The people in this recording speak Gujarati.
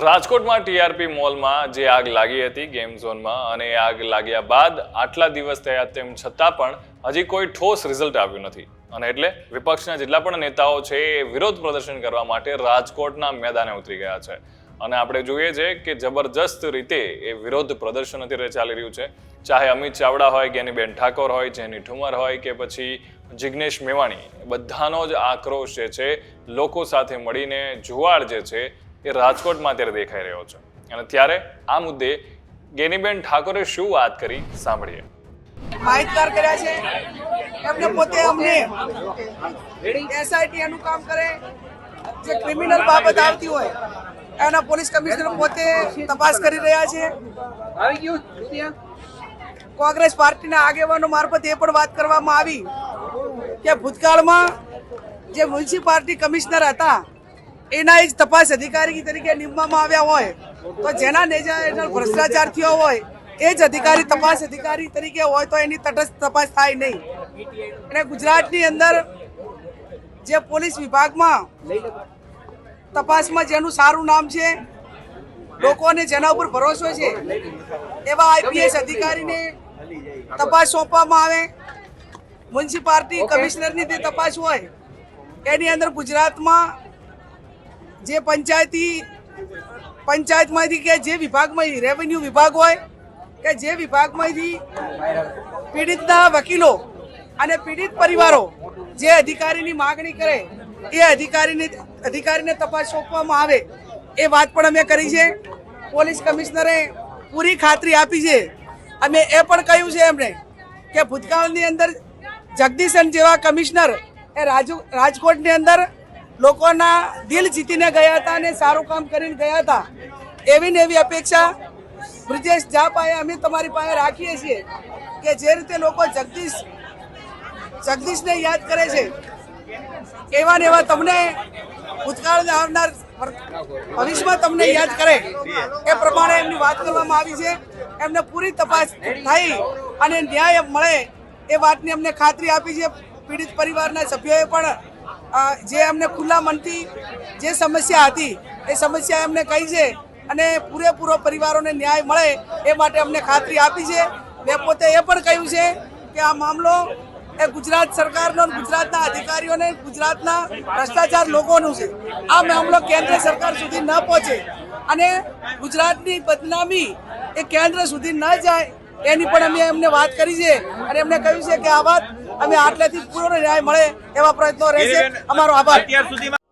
રાજકોટમાં ટીઆરપી મોલમાં જે આગ લાગી હતી ગેમ ઝોનમાં અને આગ લાગ્યા બાદ આટલા દિવસ થયા તેમ છતાં પણ હજી કોઈ ઠોસ રિઝલ્ટ આવ્યું નથી. અને એટલે વિપક્ષના જેટલા પણ નેતાઓ છે એ વિરોધ પ્રદર્શન કરવા માટે રાજકોટના મેદાને ઉતરી ગયા છે. અને આપણે જોઈએ છે કે જબરજસ્ત રીતે એ વિરોધ પ્રદર્શન અત્યારે ચાલી રહ્યું છે. ચાહે અમિત ચાવડા હોય કે એની બેન ઠાકોર હોય જેની ઠુમર હોય કે પછી જિગ્નેશ મેવાણી, બધાનો જ આક્રોશ જે છે લોકો સાથે મળીને જુવાળ જે છે એ રાજકોટમાં અત્યારે દેખાઈ રહ્યો છે. અને ત્યારે આ મુદ્દે ગેનીબેન ઠાકોરે શું વાત કરી સાંભળીએ. માહિતગાર કર્યા છે. એમને પોતે અમને એસઆઈટી એનું કામ કરે. જે ક્રિમિનલ બાબત આવતી હોય એના પોલીસ કમિશનર પોતે તપાસ કરી રહ્યા છે. આવી ગયું કોંગ્રેસ પાર્ટીના આગેવાનો મારફત એ પણ વાત કરવામાં આવી કે ભૂતકાળમાં જે મ્યુનિસિપાલિટી કમિશનર હતા એના જ તપાસ અધિકારી તરીકે નિમવામાં આવ્યા હોય, તો જેના નેજા હેઠળ ભ્રષ્ટાચાર થયો હોય, એ જ અધિકારી તપાસ અધિકારી તરીકે હોય, તો એની તટસ્થ તપાસ થાય નહીં. અને ગુજરાતની અંદર જે પોલીસ વિભાગમાં તપાસમાં જેનું સારું નામ છે, લોકોને જેના ઉપર ભરોસો છે, એવા આઈપીએસ અધિકારીને તપાસ સોંપવામાં આવે. મ્યુનિસિપાલિટી કમિશનરની જે તપાસ હોય, એની અંદર ગુજરાતમાં જે પંચાયતી પંચાયતમાંથી કે જે વિભાગમાંથી રેવન્યુ વિભાગ હોય કે જે વિભાગમાંથી પીડિતના વકીલો અને પીડિત પરિવારો જે અધિકારીની માગણી કરે, એ અધિકારીની, અધિકારીને તપાસ સોંપવામાં આવે, એ વાત પણ અમે કરી છે. પોલીસ કમિશનરે પૂરી ખાતરી આપી છે. અમે એ પણ કહ્યું છે એમણે કે ભૂતકાળની અંદર જગદીશન જેવા કમિશનર એ રાજુ, રાજકોટની અંદર લોકોના દિલ જીતીને ગયા હતા અને સારું કામ કરીને ગયા હતા. એવી ને એવી અપેક્ષા બ્રિજેશ ઝા પાસે અમે તમારી પાસે રાખીએ છીએ કે જે રીતે લોકો જગદીશ, જગદીશને યાદ કરે છે, એવા ને એવા તમને ભૂતકાળ આવનાર ભવિષ્યમાં તમને યાદ કરે એ પ્રમાણે એમની વાત કરવામાં આવી છે. એમને પૂરી તપાસ થઈ અને ન્યાય મળે એ વાતની અમને ખાતરી આપી છે. પીડિત પરિવારના સભ્યોએ પણ જે અમને ખુલ્લા મનથી જે સમસ્યા હતી, એ સમસ્યા એમને કહી છે અને પૂરેપૂરો પરિવારોને ન્યાય મળે એ માટે અમને ખાતરી આપી છે. મેં પોતે એ પણ કહ્યું છે કે આ મામલો એ ગુજરાત સરકારનો ગુજરાતના અધિકારીઓને, ગુજરાતના ભ્રષ્ટાચાર લોકોનું છે. આ મામલો કેન્દ્ર સરકાર સુધી ન પહોંચે અને ગુજરાતની બદનામી એ કેન્દ્ર સુધી ન જાય એની પણ અમે એમને વાત કરી છે અને એમને કહ્યું છે કે આ વાત અમે આટલેથી પૂરો ન્યાય મળે એવા પ્રયત્નો રહેશે. અમારો આભાર. અત્યાર સુધીમાં